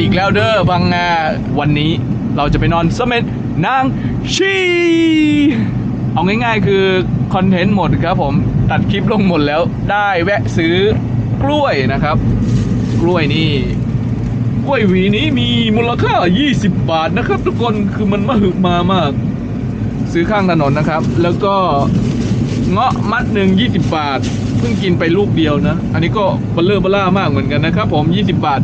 อีกแล้วเด้อพังงาวันนี้เราจะไปนอนเสม็ดนางชีเอาง่ายๆคือคอนเทนต์หมดครับผมตัดคลิปลงหมดแล้วได้แวะซื้อกล้วยนะครับ กล้วยนี่กล้วยหวีนี้มีมูลค่า 20 บาทนะครับ ทุกคนคือมันมหึมามาก ซื้อข้างถนนนะครับ แล้วก็เงาะมัดหนึ่ง20 บาท เพิ่งกินไปลูกเดียวนะ อันนี้ก็เบลเลอร์เบล่ามากเหมือนกันนะครับผม 20 บาท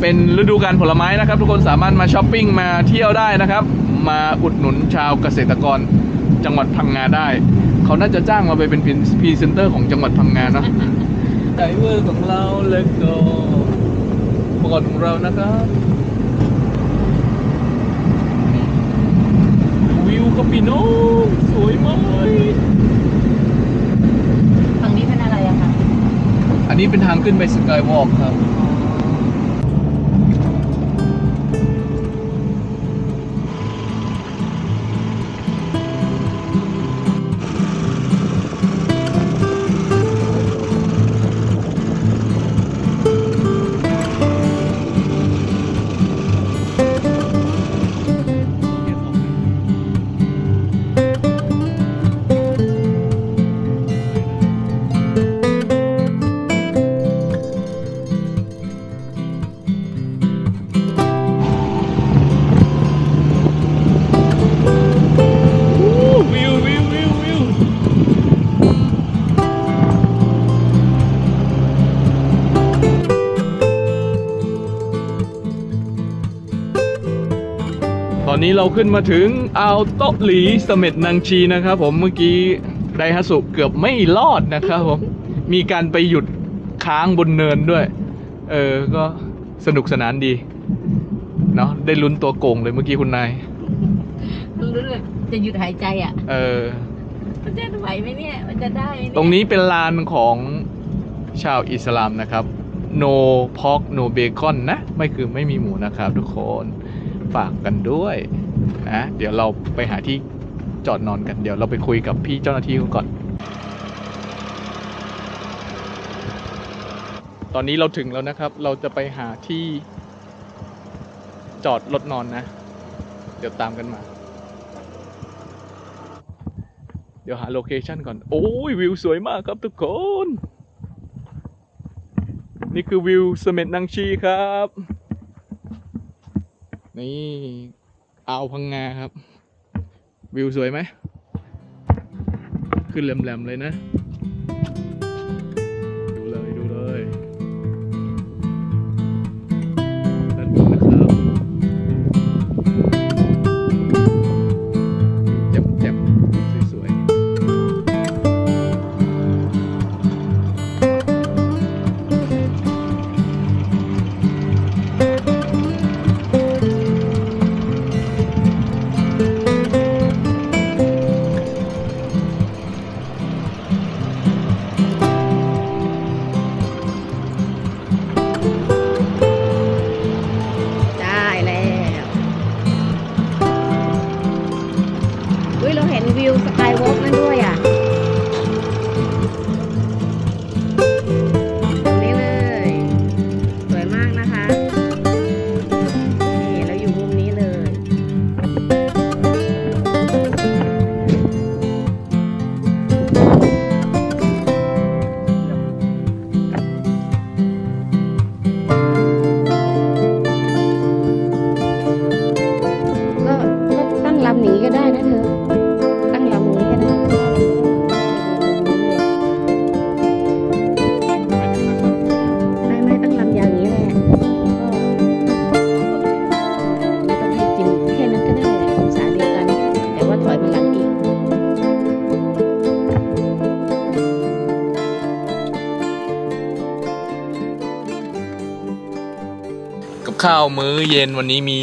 เป็นฤดูกาลผลไม้นะครับ ทุกคนสามารถมาช้อปปิ้งมาเที่ยวได้นะครับ มาอุดหนุนชาวเกษตรกรจังหวัดพังงาได้ เขาน่าจะจ้างเราไปเป็นพรีเซนเตอร์ของจังหวัดพังงานะไดเวอร์ของเราแล้วก็อุปกรณ์ของเรานะครับวิวครับพี่น้องสวยมากฝั่งนี้เป็นอะไรอะคะอันนี้เป็นทางขึ้นไปสกายวอล์กครับ นนี้เราขึ้นมาถึงอ่าวโตะหลีเสม็ดนางชีนะครับผมเมื่อกี้ไดฮัตสุเกือบไม่รอดนะครับผม มีการไปหยุดค้างบนเนินด้วย เออ ก็สนุกสนานดี เนาะได้ลุ้นตัวโกงเลยเมื่อกี้คุณนายรู้เลยจะหยุดหายใจอะเออ มันจะไหวไหมเนี่ย มันจะได้ไหมเยตรงนี้เป็นลานของชาวอิสลามนะครับ no pork no bacon นะ ไม่คือไม่มีหมูนะครับทุกคน ฝากกันด้วยนะเดี๋ยวเราไปหาที่จอดนอนกันเดี๋ยวเราไปคุยกับพี่เจ้าหน้าที่เขาก่อน ตอนนี้เราถึงแล้วนะครับ เราจะไปหาที่จอดรถนอนนะ เดี๋ยวตามกันมา เดี๋ยวหาโลเคชันก่อน โอ้ยวิวสวยมากครับทุกคน นี่คือวิวเสม็ดนางชีครับ นี่อ่าวพังงาครับ วิวสวยไหม ขึ้นแหลมๆเลยนะ ห็นวิวสกายวอล์กนั่นด้วยอะ ข้าวมื้อเย็นวันนี้มี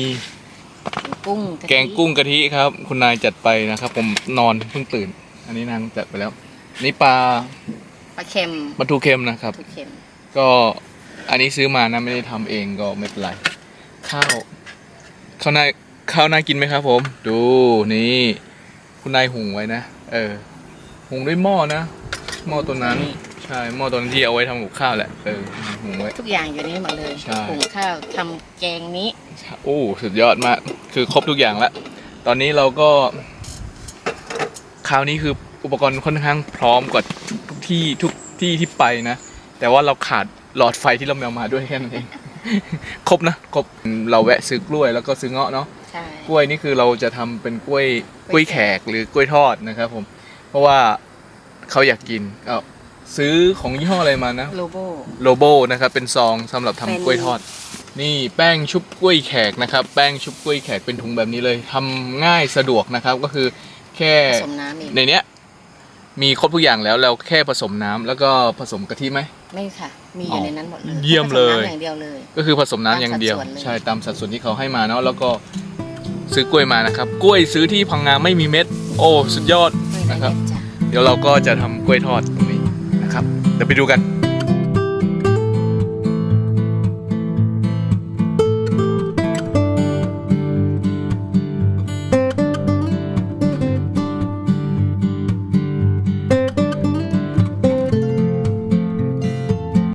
กุ้งะทิแกงกุ้งกะทิครับ คุณนายจัดไปนะครับ ผมนอนเพิ่งตื่น อันนี้นางจัดไปแล้ว นี่ปลาปลาเค็มปลาทูเค็มนะครับทูเค็มก็อันนี้ซื้อมานะไม่ได้ทำเองก็ไม่เป็นไร ข้าวข้าวนายข้าวนายกินไหมครับผม ดูนี่คุณนายหุงไว้นะ เออ หุงด้วยหม้อนะหม้อตัวนั้น ใช่หม้อตัวนั้นที่เอาไว้ทำกับข้าวแหละเออหุงไว้ ทุกอย่างอยู่นี่หมดเลยใช่ หุงข้าวทำแกงนี้ โอ้สุดยอดมาก คือครบทุกอย่างแล้วตอนนี้เราก็ คราวนี้คืออุปกรณ์ค่อนข้างพร้อมกว่าทุกที่ทุกที่ที่ไปนะ แต่ว่าเราขาดหลอดไฟที่เราแมวมาด้วยแค่นั้นเอง ครบนะครบเราแวะซื้อกล้วยแล้วก็ซื้อเงาะเนาะ ใช่ กล้วยนี่คือเราจะทำเป็นกล้วยกกล้ล้ววยยแขแขกหรือกล้วยทอดนะครับผม เพราะว่าเขาอยากกินก็ ซื้อของยี่ห้ออะไรมานะโลโบโลโบนะครับ เป็นซองสำหรับทำเป็นกล้วยทอด นี่แป้งชุบกล้วยแขกนะครับ แป้งชุบกล้วยแขกเป็นถุงแบบนี้เลยทำง่ายสะดวกนะครับ ก็คือแค่ ผสมน้ำอีกในเนี้ยมีครบทุกอย่างแล้วเราแค่ผสมน้ำแล้วก็ผสมกะทิไหม ไม่ค่ะ มีอยู่ในนั้นหมดเลยเยี่ยมเลย ผสน้ำอย่างเดียวเลย ก็คือผสมน้ำอย่างเดียว ตามสัดส่วนเลย ใช่ตามสัดส่วนที่เขาให้มาเนาะแล้วก็ซื้อกล้วยมานะครับ กล้วยซื้อที่พังงาไม่มีเม็ด โอ้ สุดยอดไม่ได้นะครับ เม็ดจ้ะ เดี๋ยวเราก็จะทำกล้วยทอดตรงนี้ นะครับ เดี๋ยวไปดูกัน